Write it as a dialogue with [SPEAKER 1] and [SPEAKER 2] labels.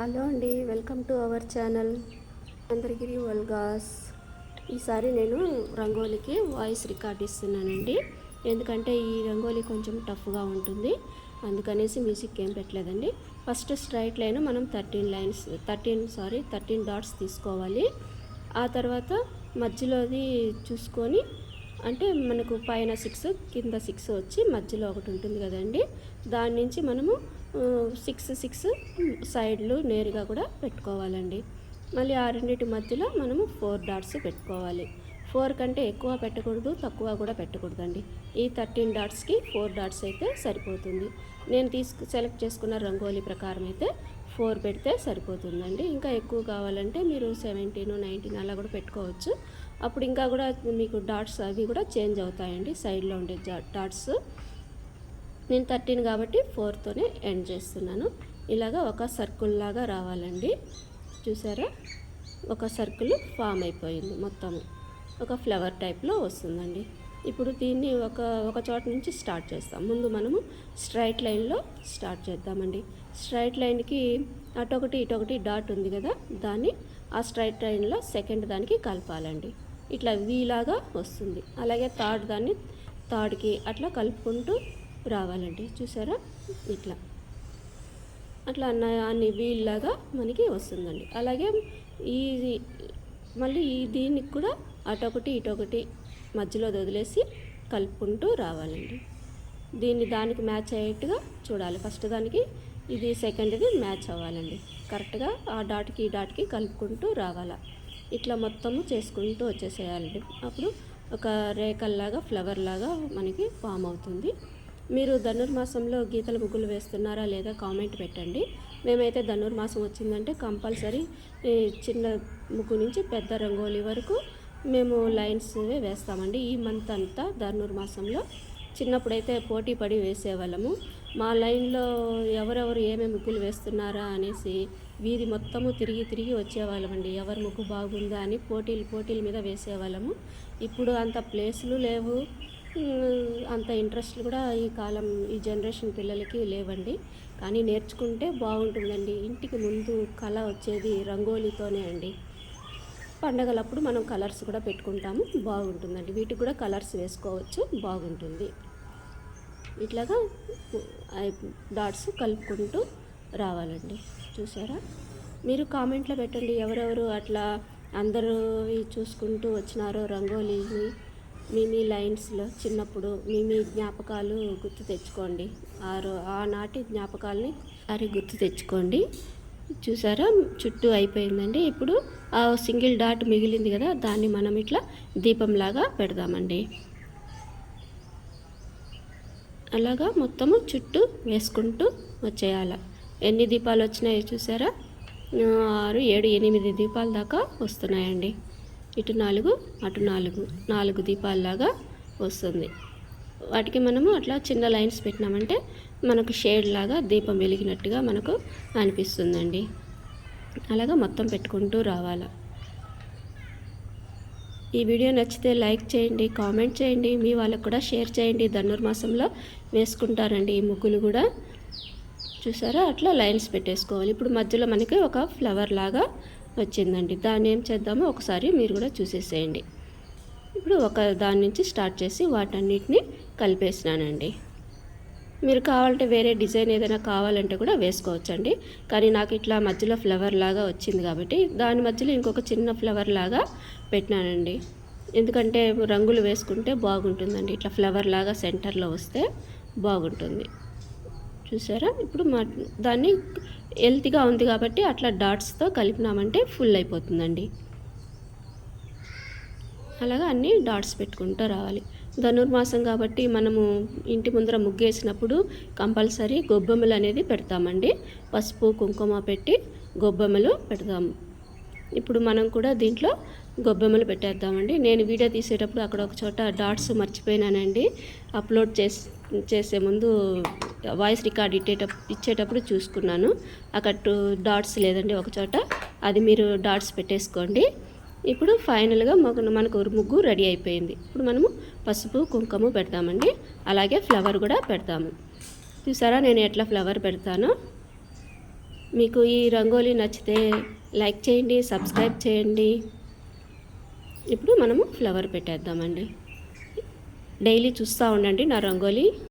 [SPEAKER 1] Hello అండి welcome to our channel. Chandragiri vlogs. ఈసారి నేను రంగోలీకి వాయిస్ రికార్డ్ ఇస్తున్నానండి. ఎందుకంటే ఈ రంగోలీ కొంచెం టఫ్గా ఉంటుంది. అందుకనేసి మ్యూజిక్ ఏం పెట్టలేదండి. ఫస్ట్ స్ట్రైట్ లైన్ మనం thirteen lines thirteen sorry thirteen dots తీసుకోవాలి. ఆ తర్వాత మధ్యలోది చూసుకొని అంటే మనకు పైన సిక్స్ కింద సిక్స్ వచ్చి మధ్యలో ఒకటి ఉంటుంది కదండి. దాని నుంచి మనము సిక్స్ సిక్స్ సైడ్లు నేరుగా కూడా పెట్టుకోవాలండి. మళ్ళీ ఆ రెండింటి మధ్యలో మనము ఫోర్ డాట్స్ పెట్టుకోవాలి. ఫోర్ కంటే ఎక్కువ పెట్టకూడదు తక్కువ కూడా పెట్టకూడదండి. ఈ థర్టీన్ డాట్స్కి ఫోర్ డాట్స్ అయితే సరిపోతుంది. నేను తీసుకు సెలెక్ట్ చేసుకున్న రంగోలీ ప్రకారం అయితే ఫోర్ పెడితే సరిపోతుందండి. ఇంకా ఎక్కువ కావాలంటే మీరు సెవెంటీన్ నైన్టీన్ అలా కూడా పెట్టుకోవచ్చు. అప్పుడు ఇంకా కూడా మీకు డాట్స్ అవి కూడా చేంజ్ అవుతాయండి. సైడ్లో ఉండే డాట్స్ నేను థర్టీన్ కాబట్టి ఫోర్తోనే ఎండ్ చేస్తున్నాను. ఇలాగా ఒక సర్కిల్ లాగా రావాలండి. చూసారా? ఒక సర్కిల్ ఫామ్ అయిపోయింది మొత్తము ఒక ఫ్లవర్ టైప్లో వస్తుందండి. ఇప్పుడు దీన్ని ఒక ఒక చోట నుంచి స్టార్ట్ చేస్తాం. ముందు మనము స్ట్రైట్ లైన్లో స్టార్ట్ చేద్దామండి. స్ట్రైట్ లైన్కి అటొకటి ఇటొకటి డాట్ ఉంది కదా? దాన్ని ఆ స్ట్రైట్ లైన్లో సెకండ్ దానికి కలపాలండి. ఇట్లా వీలాగా వస్తుంది. అలాగే థర్డ్ దాన్ని థర్డ్కి అట్లా కలుపుకుంటూ రావాలండి చూసారా? ఇట్లా. అట్లా అన్న అన్ని వీల్లాగా మనకి వస్తుందండి. అలాగే ఈ మళ్ళీ ఈ దీనికి కూడా అటొకటి ఇటొకటి మధ్యలో వదిలేసి కలుపుకుంటూ రావాలండి. దీన్ని దానికి మ్యాచ్ అయ్యేట్టుగా చూడాలి. ఫస్ట్ దానికి ఇది సెకండ్ది మ్యాచ్ అవ్వాలండి. కరెక్ట్గా ఆ డాట్కి ఈ డాట్కి కలుపుకుంటూ రావాలా. ఇట్లా మొత్తము చేసుకుంటూ వచ్చేసేయాలండి. అప్పుడు ఒక రేకల్లాగా ఫ్లవర్ లాగా మనకి ఫామ్ అవుతుంది. మీరు ధనుర్మాసంలో గీతల ముగ్గులు వేస్తున్నారా లేదా కామెంట్ పెట్టండి. మేమైతే ధనుర్మాసం వచ్చిందంటే కంపల్సరీ చిన్న ముగ్గు నుంచి పెద్ద రంగోలీ వరకు మేము లైన్స్ వేస్తామండి. ఈ మంత్ అంతా ధనుర్మాసంలో చిన్నప్పుడైతే పోటీ పడి వేసేవాళ్ళము. మా లైన్లో ఎవరెవరు ఏమేమి ముగ్గులు వేస్తున్నారా అనేసి వీధి మొత్తము తిరిగి తిరిగి వచ్చేవాళ్ళమండి. ఎవరి ముగ్గు బాగుందా అని పోటీలు పోటీల మీద వేసేవాళ్ళము. ఇప్పుడు అంత ప్లేసులు లేవు. అంత ఇంట్రెస్ట్ కూడా ఈ కాలం ఈ జనరేషన్ పిల్లలకి లేవండి. కానీ నేర్చుకుంటే బాగుంటుందండి. ఇంటికి ముందు కళ వచ్చేది రంగోలీతోనే అండి. పండగలప్పుడు మనం కలర్స్ కూడా పెట్టుకుంటాము. బాగుంటుందండి. వీటికి కూడా కలర్స్ వేసుకోవచ్చు. బాగుంటుంది. ఇట్లాగా డాట్స్ కలుపుకుంటూ రావాలండి. చూసారా? మీరు కామెంట్లో పెట్టండి. ఎవరెవరు అట్లా అందరూ చూసుకుంటూ వచ్చినారో రంగోలీని మీ మీ లైన్స్లో చిన్నప్పుడు మీ మీ జ్ఞాపకాలు గుర్తు తెచ్చుకోండి. ఆరు ఆనాటి జ్ఞాపకాలని అది గుర్తు తెచ్చుకోండి. చూసారా? చుట్టూ అయిపోయిందండి. ఇప్పుడు ఆ సింగిల్ డాట్ మిగిలింది కదా దాన్ని మనం ఇట్లా దీపంలాగా పెడదామండి. అలాగా మొత్తము చుట్టూ వేసుకుంటూ వచ్చేయాల. ఎన్ని దీపాలు వచ్చినాయో చూసారా? ఆరు ఏడు ఎనిమిది దీపాల దాకా వస్తున్నాయండి. ఇటు నాలుగు అటు నాలుగు. నాలుగు దీపాలలాగా వస్తుంది. వాటికి మనము అట్లా చిన్న లైన్స్ పెట్టినామంటే మనకు షేడ్ లాగా దీపం వెలిగినట్టుగా మనకు అనిపిస్తుందండి. అలాగా మొత్తం పెట్టుకుంటూ రావాల. ఈ వీడియో నచ్చితే లైక్ చేయండి కామెంట్ చేయండి మీ వాళ్ళకు కూడా షేర్ చేయండి. ధనుర్మాసంలో వేసుకుంటారండి ఈ ముగ్గులు కూడా. చూసారా? అట్లా లైన్స్ పెట్టేసుకోవాలి. ఇప్పుడు మధ్యలో మనకి ఒక ఫ్లవర్ లాగా వచ్చిందండి. దాన్ని ఏం చేద్దామో ఒకసారి మీరు కూడా చూసేసేయండి. ఇప్పుడు ఒక దాని నుంచి స్టార్ట్ చేసి వాటన్నిటిని కలిపేసినానండి. మీరు కావాలంటే వేరే డిజైన్ ఏదైనా కావాలంటే కూడా వేసుకోవచ్చండి. కానీ నాకు ఇట్లా మధ్యలో ఫ్లవర్ లాగా వచ్చింది కాబట్టి దాని మధ్యలో ఇంకొక చిన్న ఫ్లవర్ లాగా పెట్టినానండి. ఎందుకంటే రంగులు వేసుకుంటే బాగుంటుందండి. ఇట్లా ఫ్లవర్ లాగా సెంటర్లో వస్తే బాగుంటుంది. చూసారా? ఇప్పుడు మా దాన్ని హెల్తీగా ఉంది కాబట్టి అట్లా డాట్స్తో కలిపినామంటే ఫుల్ అయిపోతుందండి. అలాగా అన్నీ డాట్స్ పెట్టుకుంటూ రావాలి. ధనుర్మాసం కాబట్టి మనము ఇంటి ముందర ముగ్గేసినప్పుడు కంపల్సరీ గొబ్బెమ్మలు అనేది పెడతామండి. పసుపు కుంకుమ పెట్టి గొబ్బెమ్మలు పెడతాము. ఇప్పుడు మనం కూడా దీంట్లో గొబ్బెమ్మలు పెట్టేద్దామండి. నేను వీడియో తీసేటప్పుడు అక్కడ ఒక చోట డాట్స్ మర్చిపోయినానండి. అప్లోడ్ చేసి చేసే ముందు వాయిస్ రికార్డ్ ఇచ్చేటప్పుడు ఇచ్చేటప్పుడు చూసుకున్నాను. అక్కడ టూ డాట్స్ లేదండి ఒక చోట. అది మీరు డాట్స్ పెట్టేసుకోండి. ఇప్పుడు ఫైనల్గా మనకు ముగ్గు రెడీ అయిపోయింది. ఇప్పుడు మనము పసుపు కుంకుమ పెడతామండి. అలాగే ఫ్లవర్ కూడా పెడతాము. చూసారా? నేను ఎట్లా ఫ్లవర్ పెడతానో. మీకు ఈ రంగోలీ నచ్చితే లైక్ చేయండి సబ్స్క్రైబ్ చేయండి. ఇప్పుడు మనము ఫ్లవర్ పెట్టేద్దామండి. డైలీ చూస్తూ ఉండండి నా రంగోలీ.